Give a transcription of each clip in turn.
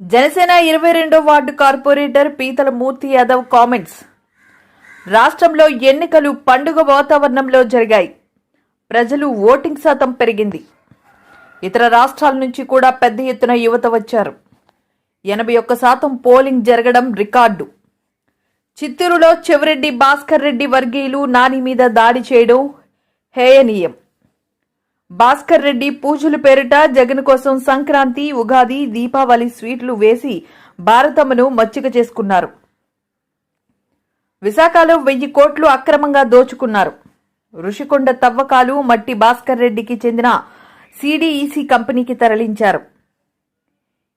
జనసేన ఇరవై రెండో ward corporator పీతల మూర్తి యాదవ్ కామెంట్స్. రాష్ట్రంలో ఎన్నికలు పండుగ వాతావరణంలో జరిగాయి. ప్రజలు ఓటింగ్ శాతం పెరిగింది. ఇతర రాష్ట్రాల నుంచి కూడా పెద్ద ఎత్తున యువత వచ్చారు. ఎనభై ఒక్క శాతం పోలింగ్ జరగడం రికార్డు. చిత్తూరులో చెవిరెడ్డి భాస్కర్ రెడ్డి వర్గీయులు నాని మీద దాడి చేయడం హేయనీయం. భాస్కర్ రెడ్డి పూజల పేరిట జగన్ కోసం సంక్రాంతి ఉగాది దీపావళి స్వీట్లు వేసి భారతమ్మను మచ్చిక చేసుకున్నారు. విశాఖలో వెయ్యి కోట్లు అక్రమంగా దోచుకున్నారు. ఋషికొండ తవ్వకాలు మట్టి భాస్కర్ రెడ్డికి చెందిన సిడిఈసి కంపెనీకి తరలించారు.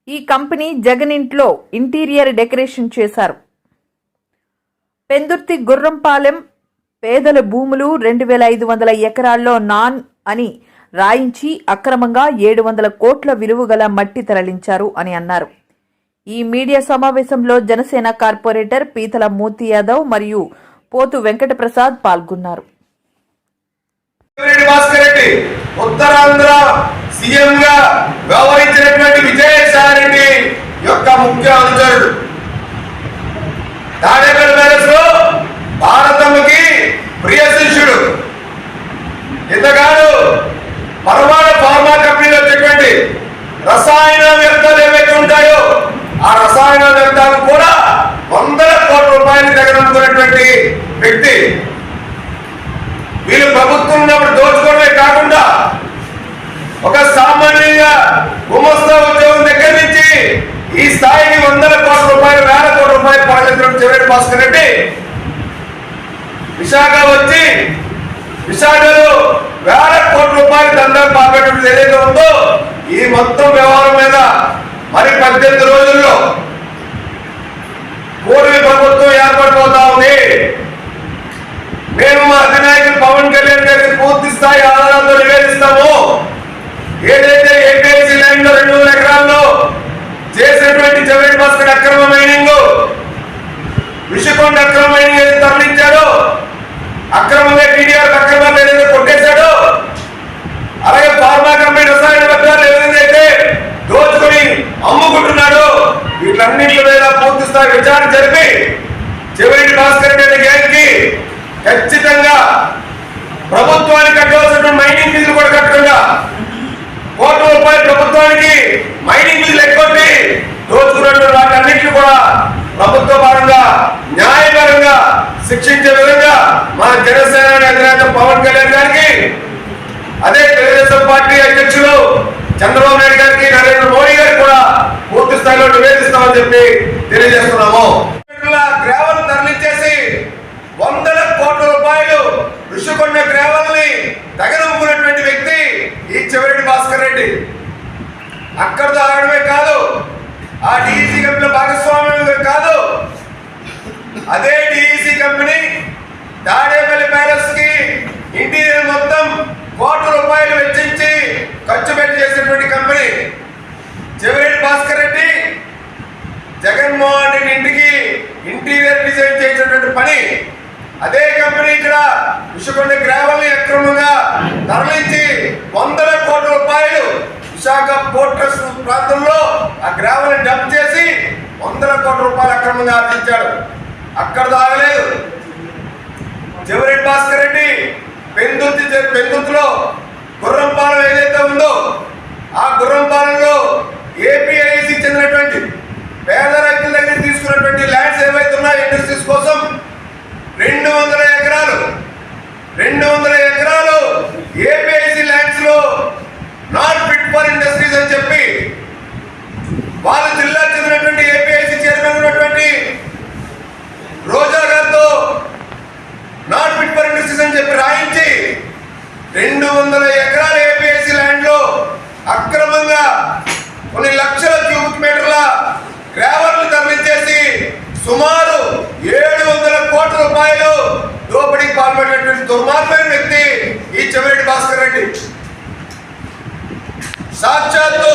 ఈ కంపెనీ జగన్ ఇంట్లో ఇంటీరియర్ డెకరేషన్ చేశారు. పెందుర్తి గుర్రంపాలెం పేదల భూములు రెండు వేల ఐదు వందల ఎకరాల్లో నాన్ అని రాయించి అక్రమంగా ఏడు వందల కోట్ల విలువగల మట్టి తరలించారు అని అన్నారు. ఈ మీడియా సమావేశంలో జనసేన కార్పొరేటర్ పీతల మూర్తి యాదవ్ మరియు పోతు వెంకటప్రసాద్ పాల్గొన్నారు. ఉత్తరాంధ్ర వ్యవహరించినటువంటి విజయసాయి రెడ్డి యొక్క ముఖ్య అనుచరుడు. తాడేపల్లి ప్యాలెస్లో భారతమ్మకి ప్రియ శిష్యుడు. పరమాణు ఫార్మా కంపెనీలో వచ్చేటువంటి రసాయన వ్యర్థాలు ఏవైతే ఉంటాయో ఆ రసాయన వ్యర్థాలు కూడా వందల కోట్ల రూపాయలు దగ్గర వ్యక్తి. వీళ్ళు ప్రభుత్వం ఉన్నప్పుడు దోచుకోవడమే కాకుండా ఒక సామాన్యంగా గుమస్తా ఉద్యోగం దగ్గర నుంచి ఈ స్థాయికి వందల కోట్ల రూపాయలు వేల కోట్ల రూపాయలు పడగలిగిన చెవిరెడ్డి భాస్కర్ రెడ్డి విశాఖ వచ్చి విశాఖలో రూపాయలు దందా పాల్గొనడం ఏదైతే ఉందో ఈ మొత్తం వ్యవహారం మీద మరి పద్దెనిమిది రోజుల్లో కూటమి ప్రభుత్వం ఏర్పడిపోతా ఉంది. మేము మా అధినాయకుడు పవన్ కళ్యాణ్ గారికి పూర్తి స్థాయి ఆధారాలతో నివేదిస్తాము. ఏదైతే ఏపీఎస్సీ లైన్లో రెండు వేల ఎకరాల్లో చేసినటువంటి జవేడ్ భాస్కర్ అక్రమ మైనింగ్ విషకొండ అక్రమ మైనింగ్ ఏదైతే తరలించాడో అక్రమంగా టీడీఆర్ అక్రమాలు ఏదైతే కొట్టేశాడో అలాగే ఫార్మా కంపెనీ రసాయన వ్యర్థాలు ఏదైతే దోచుకొని అమ్ముకుంటున్నాడో వీటన్నింటి మీద పూర్తి స్థాయి విచారణ జరిపి చివరి భాస్కర్ రెడ్డి గారికి ఖచ్చితంగా ప్రభుత్వానికి కట్టవలసిన మైనింగ్ ఫీజులు కూడా కట్టకుండా కోట్ల రూపాయలు ప్రభుత్వానికి మైనింగ్ ఫీజులు ఎక్కువండి దోచుకున్నటువంటి వాటన్నింటినీ కూడా ప్రభుత్వ పరంగా న్యాయపరంగా శిక్షించే విధంగా మన జనసేన అధినేత పవన్ కళ్యాణ్ గారికి అదే తెలుగుదేశం పార్టీ అధ్యక్షులు చంద్రబాబు నాయుడు గారికి నరేంద్ర మోడీ గారికి కూడా పూర్తి స్థాయిలో నివేదిస్తామని చెప్పి తెలియజేస్తున్నాము. గ్రావెల్ తరలించేసి వందల కోట్ల రూపాయలు ఋషికొండ గ్రావెల్ని తగలమ్ముకున్నటువంటి వ్యక్తి ఈ చెవిరెడ్డి భాస్కర్ రెడ్డి అక్కడితో ఆగడమే కాదు ఆ డిఈసి కంపెనీ భాగస్వామ్యమే కాదు అదే D E C company Tadepalli ప్యాలెస్కి interior మొత్తం కోట్ల రూపాయలు వెచ్చించి ఖర్చు పెట్టి చేసినటువంటి కంపెనీ చెవిరెడ్డి భాస్కర్ రెడ్డి జగన్మోహన్ రెడ్డి ఇంటికి ఇంటీరియర్ డిజైన్ చేసినటువంటి పని అదే కంపెనీ ఇక్కడ విషకొండ గ్రావెల్ని అక్రమంగా తరలించి వందల కోట్ల రూపాయలు విశాఖ పోర్ట్ ప్రాంతంలో ఆ గ్రావెల్ని డంప్ చేసి వందల కోట్ల రూపాయలు అక్రమంగా ఆర్జించాడు. అక్కడ తాగలేదు చెవిరెడ్డి భాస్కర్ రెడ్డి పెందుర్తి పెందుర్తిలో గుర్రంపాలెం ఏదైతే ఉందో ఆ గుర్రంపాలెంలో ఏపీఐసి చెందినటువంటి పేద రైతుల దగ్గర తీసుకున్నటువంటి ల్యాండ్స్ ఏవైతే ఉన్నాయో ఇండస్ట్రీస్ కోసం రెండు వందల ఎకరాలు రెండు వందల ఎకరాలు ఏపీఐసి ల్యాండ్స్లో నాట్ ఫిట్ ఫర్ ఇండస్ట్రీస్ అని చెప్పి వాళ్ళ జిల్లా చెందినటువంటి ఏపీఐసి చైర్మన్ ఉన్నటువంటి రోజా గారితో నాట్ ఫిట్ ఫర్ ఇండస్ట్రీస్ అని చెప్పి రాయించి రెండు వందల ఎకరాలు గ్రావెల్ తరలించేసి సుమారు ఏడు వందల కోట్ల రూపాయలు దోపిడీకి పాల్పడినటువంటి దుర్మార్గమైన వ్యక్తి ఈ చెవిరెడ్డి భాస్కర్ రెడ్డి. సాక్షాత్తు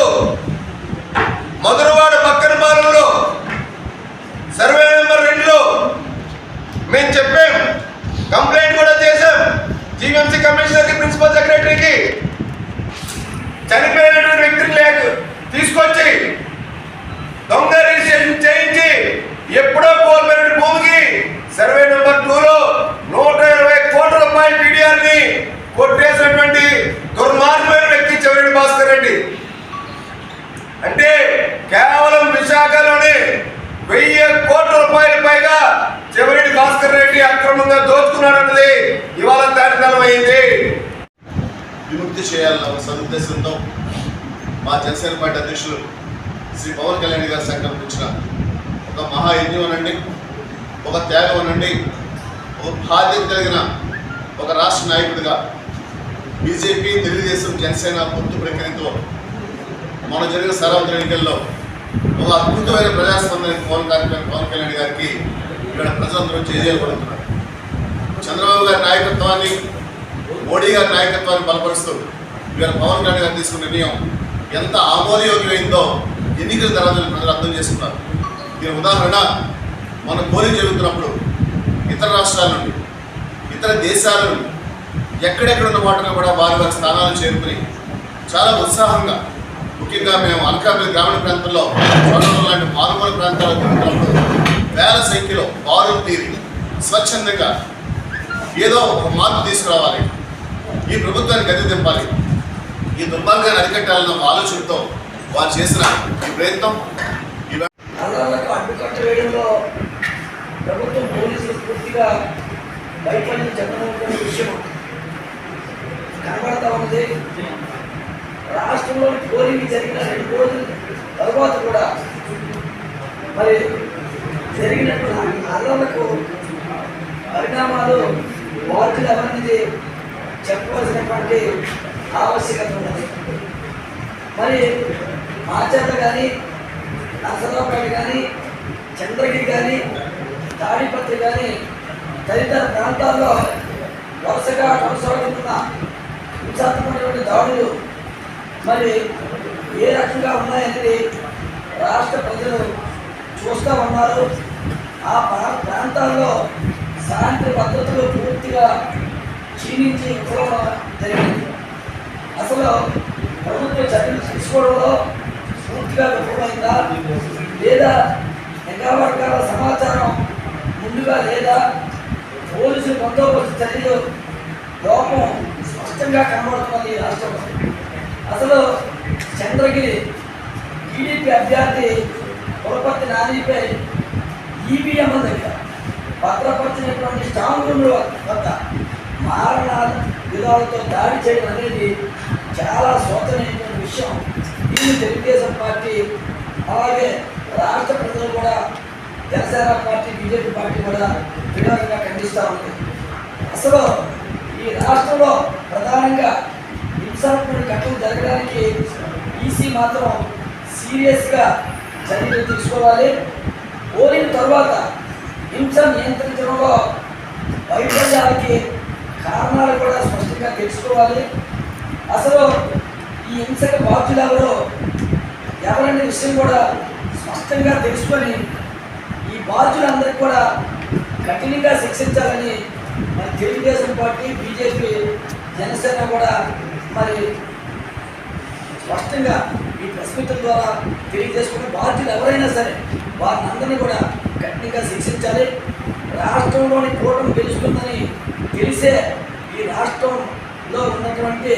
ఇవాళ తాడితలమైంది విముక్తి చేయాలన్న సదుద్దేశంతో మా జనసేన పార్టీ అధ్యక్షులు శ్రీ పవన్ కళ్యాణ్ గారు సంకల్పించిన ఒక మహాయజ్ఞం అనండి ఒక త్యాగం అనండి ఒక బాధ్యత కలిగిన ఒక రాష్ట్ర నాయకుడిగా బీజేపీ తెలుగుదేశం జనసేన పొత్తు ప్రక్రియతో మన జరిగిన సార్వత్రిక ఎన్నికల్లో ఒక అద్భుతమైన ప్రజాస్పందన పవన్ కళ్యాణ్ పవన్ కళ్యాణ్ గారికి ఇక్కడ ప్రజలందరూ చేయాలనుకుంటున్నారు చంద్రబాబు గారి నాయకత్వాన్ని మోడీ గారి నాయకత్వాన్ని బలపరుస్తూ ఇవాళ పవన్ కళ్యాణ్ గారు తీసుకున్న నిర్ణయం ఎంత ఆమోదయోగ్యమైందో ఎన్నికల తర్వాత ప్రజలు అర్థం చేసుకున్నారు. దీని ఉదాహరణ మన పోలింగ్ జరుగుతున్నప్పుడు ఇతర రాష్ట్రాల నుండి ఇతర దేశాల నుండి ఎక్కడెక్కడ ఉన్న వాటిని కూడా వారి వారి స్థానాలు చేరుకుని చాలా ఉత్సాహంగా ముఖ్యంగా మేము అనకాపల్లి గ్రామీణ ప్రాంతంలో చోళవరం లాంటి మారుమూల ప్రాంతాల్లో తిరుగుతున్నప్పుడు వేల సంఖ్యలో బారులు తీరి స్వచ్ఛందంగా ఏదో ఒక మార్పు తీసుకురావాలి. ఈ ప్రభుత్వాన్ని గది దింపాలి ఈ దుర్మార్గాన్ని అరికట్టాలన్న ఒక ఆలోచనతో వారు చేసిన ఈ ప్రయత్నం అడ్డుకట్ట వేయడంలో ప్రభుత్వం పోలీసులు పూర్తిగా భయపడిన చంద్రబాబు విషయం కనబడతా ఉన్నది రాష్ట్రంలో పోలింగ్ జరిగిన మరి మాచర్ల కానీ నరసరావుపేట కానీ చంద్రగిరి కానీ తాడిపత్రి కానీ తదితర ప్రాంతాల్లో వరుసగా కొనసాగుతున్న హింసాత్మకమైనటువంటి దాడులు మరి ఏ రకంగా ఉన్నాయనేది రాష్ట్ర ప్రజలు చూస్తూ ఉన్నారు. ఆ ప్రాంతాల్లో శాంతి భద్రతలు పూర్తిగా క్షీణించి విఫలం జరిగింది. అసలు ప్రభుత్వం చర్యలు తీసుకోవడంలో పూర్తిగా విఫలమైందా? లేదా నిఘా వర్గాల సమాచారం ముందుగా లేదా? పోలీసు బందోబస్తు చర్యలు లోపం స్పష్టంగా కనబడుతున్నది ఈ రాష్ట్రంలో అసలు చంద్రగిరి టీడీపీ అభ్యర్థి పులపర్తి నానిపై ఈవీఎం దగ్గర భద్రపరిచినటువంటి స్ట్రాంగ్ రూమ్ల వద్ద మారణ విధాలతో దాడి చేయడం అనేది చాలా శోచనీయమైన విషయం. ఇది తెలుగుదేశం పార్టీ అలాగే రాష్ట్ర ప్రజలు కూడా జనసేన పార్టీ బీజేపీ పార్టీ కూడా విధానంగా ఖండిస్తూ ఉంది. అసలు ఈ రాష్ట్రంలో ప్రధానంగా హింసాత్మక ఘటనలు జరగడానికి ఈసీ మాత్రం సీరియస్గా చర్యలు తీసుకోవాలి. పోలిన తర్వాత హింస నియంత్రించడంలో వైఫల్యాలకి కారణాలు కూడా స్పష్టంగా తెలుసుకోవాలి. అసలు ఈ హింసకు బాధ్యులవరో ఎవరనే విషయం కూడా స్పష్టంగా తెలుసుకొని ఈ బాధ్యులందరికీ కూడా కఠినంగా శిక్షించాలని మరి తెలుగుదేశం పార్టీ బీజేపీ జనసేన కూడా మరి స్పష్టంగా ఈ ప్రెస్ ద్వారా తెలియజేసుకున్న బాధ్యులు ఎవరైనా సరే వారిని అందరినీ కూడా కఠినంగా శిక్షించాలి. రాష్ట్రంలోని కూటమి గెలుస్తుందని తెలిసే ఈ రాష్ట్రంలో ఉన్నటువంటి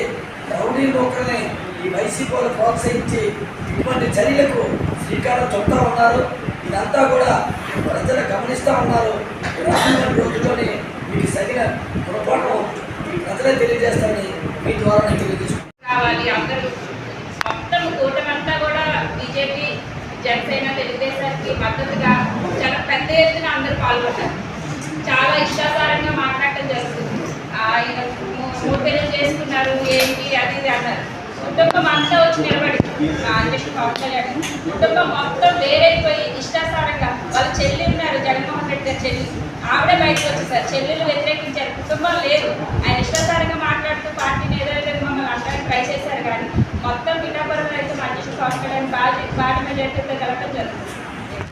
రౌడీ లోకల్ని ఈ వైసీపీ ప్రోత్సహించి ఇటువంటి చర్యలకు శ్రీకారం చుట్టూ ఉన్నారు. ఇదంతా కూడా ప్రజలు గమనిస్తూ ఉన్నారు. రానున్న రోజుల్లోని మీకు సరైన పొరపాటు ఈ ప్రజలే తెలియజేస్తారని మీ ద్వారా నేను తెలియజేసుకుంటున్నాను. అందరూ. మొత్తం కూటమంతా కూడా బీజేపీ జనసేన తెలుగుదేశానికి మద్దతుగా చాలా పెద్ద ఎత్తున అందరూ పాల్గొంటారు. చాలా ఇష్టాసారంగా మాట్లాడటం జరుగుతుంది. ఆయన మూడు పెళ్ళి చేసుకున్నారు ఏంటి అది ఇది అన్నారు. కుటుంబం అంతా వచ్చి నిలబడి అధ్యక్షుడు పవన్ కళ్యాణ్ కుటుంబం మొత్తం వేరైపోయి ఇష్టాసారంగా వాళ్ళ చెల్లి ఉన్నారు జగన్మోహన్ రెడ్డి గారు చెల్లి. ఆవిడే బయటకు వచ్చేసారు చెల్లెలు వ్యతిరేకించారు కుటుంబం లేదు. ఆయన ఇష్టాసారంగా మాట్లాడుతూ పార్టీని ఏదో విధంగా మమ్మల్ని అంటానికి ట్రై చేశారు కానీ మొత్తం పిఠాపురం అయితే మా అధ్యక్షుడు పవన్ కళ్యాణ్ బాగా బాగా మెజార్టీతో కలగడం జరుగుతుంది.